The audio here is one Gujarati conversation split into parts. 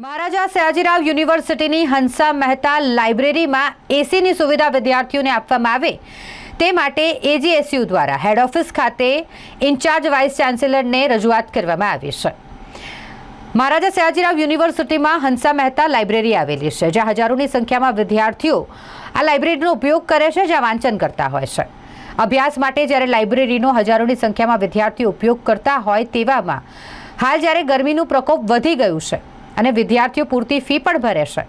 મહારાજા સયાજીરાવ યુનિવર્સિટીની હંસા મહેતા લાઇબ્રેરીમાં એસીની સુવિધા વિદ્યાર્થીઓને આપવામાં આવે. તે માટે એજીએસયુ દ્વારા હેડ ઓફિસ ખાતે ઇન્ચાર્જ વાઇસ ચાન્સેલરને રજૂઆત કરવામાં આવી છે. મહારાજા સયાજીરાવ યુનિવર્સિટીમાં હંસા મહેતા લાઇબ્રેરી આવેલી છે, જ્યાં હજારોની સંખ્યામાં વિદ્યાર્થીઓ આ લાઇબ્રેરીનો ઉપયોગ કરે છે, જ્યાં વાંચન કરતા હોય છે. અભ્યાસ માટે જ્યારે લાઇબ્રેરીનો હજારોની સંખ્યામાં વિદ્યાર્થીઓ ઉપયોગ કરતા હોય તેવામાં, હાલ જ્યારે ગરમીનું પ્રકોપ વધી ગયું છે અને વિદ્યાર્થીઓ પૂરતી ફી પણ ભરે છે.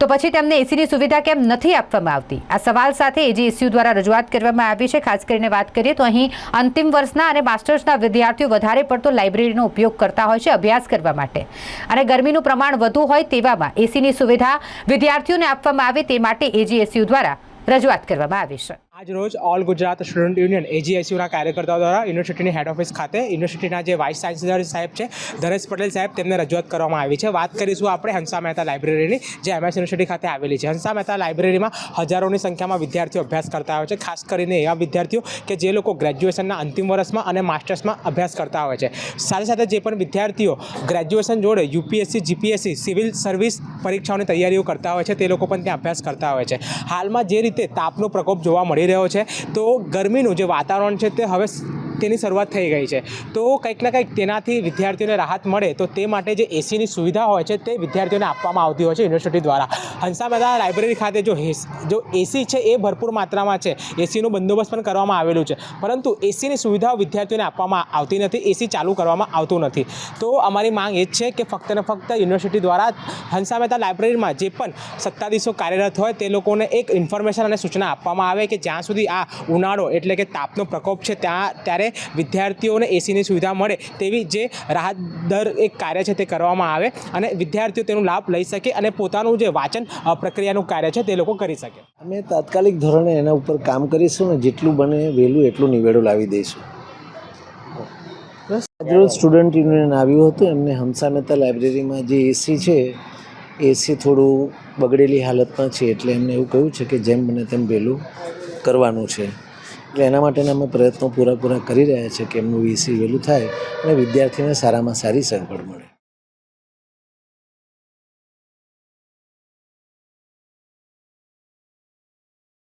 તો પછી તેમને એસીની સુવિધા કેમ નથી આપવામાં આવતી? આ સવાલ સાથે એજીએસયુ દ્વારા રજૂઆત કરવામાં આવી છે, ખાસ કરીને વાત કરીએ તો અહીં અંતિમ વર્ષના અને માસ્ટર્સના વિદ્યાર્થીઓ વધારે પડતો લાઇબ્રેરીનો ઉપયોગ કરતા હોય છે, અભ્યાસ કરવા માટે. અને ગરમીનું પ્રમાણ વધુ હોય તેવામાં એસીની સુવિધા વિદ્યાર્થીઓને આપવામાં આવે તે માટે એજીએસયુ દ્વારા રજૂઆત કરવામાં આવી છે. આજ રોજ ઓલ ગુજરાત સ્ટુડન્ટ યુનિયન એજીએસયુના કાર્યકર્તાઓ દ્વારા યુનિવર્સિટીની હેડ ઓફિસ ખાતે યુનિવર્સિટીના જે વાઇસ ચાન્સેલર સાહેબ છે ધરેશ પટેલ સાહેબ, તેમને રજૂઆત કરવામાં આવી છે. વાત કરીશું આપણે હંસા મહેતા લાઇબ્રેરીની જે એમએસ યુનિવર્સિટી ખાતે આવેલી છે. હંસા મહેતા લાઇબ્રેરીમાં હજારોની સંખ્યામાં વિદ્યાર્થીઓ અભ્યાસ કરતા હોય છે, ખાસ કરીને એવા વિદ્યાર્થીઓ કે જે લોકો ગ્રેજ્યુએશનના અંતિમ વર્ષમાં અને માસ્ટર્સમાં અભ્યાસ કરતા હોય છે. સાથે સાથે જે પણ વિદ્યાર્થીઓ ગ્રેજ્યુએશન જોડે યુપીએસસી જીપીએસસી સિવિલ સર્વિસ પરીક્ષાઓની તૈયારીઓ કરતા હોય છે, તે લોકો પણ ત્યાં અભ્યાસ કરતા હોય છે. હાલમાં જે રીતે તાપનો પ્રકોપ જોવા મળી રહ્યો છે. તો ગરમીનું જે વાતાવરણ છે તે હવે તેની શરૂઆત થઈ ગઈ છે. તો કંઈક ને કંઈક તેનાથી વિદ્યાર્થીઓને રાહત મળે તો તે માટે જે એસીની સુવિધા હોય છે તે વિદ્યાર્થીઓને આપવામાં આવતી હોય છે યુનિવર્સિટી દ્વારા. હંસા મહેતા લાઇબ્રેરી ખાતે જો જો એસી છે એ ભરપૂર માત્રામાં છે, એસીનું બંદોબસ્ત પણ કરવામાં આવેલું છે. પરંતુ એસીની સુવિધાઓ વિદ્યાર્થીઓને આપવામાં આવતી નથી, એસી ચાલુ કરવામાં આવતું નથી. તો અમારી માંગ એ જ છે કે ફક્ત ને ફક્ત યુનિવર્સિટી દ્વારા હંસા મહેતા લાઇબ્રેરીમાં જે પણ સત્તાધીશો કાર્યરત હોય તે લોકોને એક ઇન્ફોર્મેશન અને સૂચના આપવામાં આવે કે જ્યાં સુધી આ ઉનાળો એટલે કે તાપનો પ્રકોપ છે ત્યાં, ત્યારે વિદ્યાર્થીઓને એસીની સુવિધા મળે તેવી જે રાહત દર એક કાર્ય છે તે કરવામાં આવે અને વિદ્યાર્થીઓ તેનો લાભ લઈ શકે અને પોતાનું જે વાંચન પ્રક્રિયાનું કાર્ય છે તે લોકો કરી શકે. અમે તાત્કાલિક ધોરણે એના ઉપર કામ કરીશું ને જેટલું બને વહેલું એટલું નિવેડો લાવી દઈશું. આજરોજ સ્ટુડન્ટ યુનિયન આવ્યું હતું, એમને હંસા મહેતા લાઇબ્રેરીમાં જે એસી છે એસી થોડું બગડેલી હાલતમાં છે એટલે એમને એવું કહ્યું છે કે જેમ બને તેમ વહેલું કરવાનું છે. એટલે એના માટેના અમે પ્રયત્નો પૂરા પૂરા કરી રહ્યા છીએ કે એમનું વીસી વહેલું થાય અને વિદ્યાર્થીને સારામાં સારી સગવડ મળે.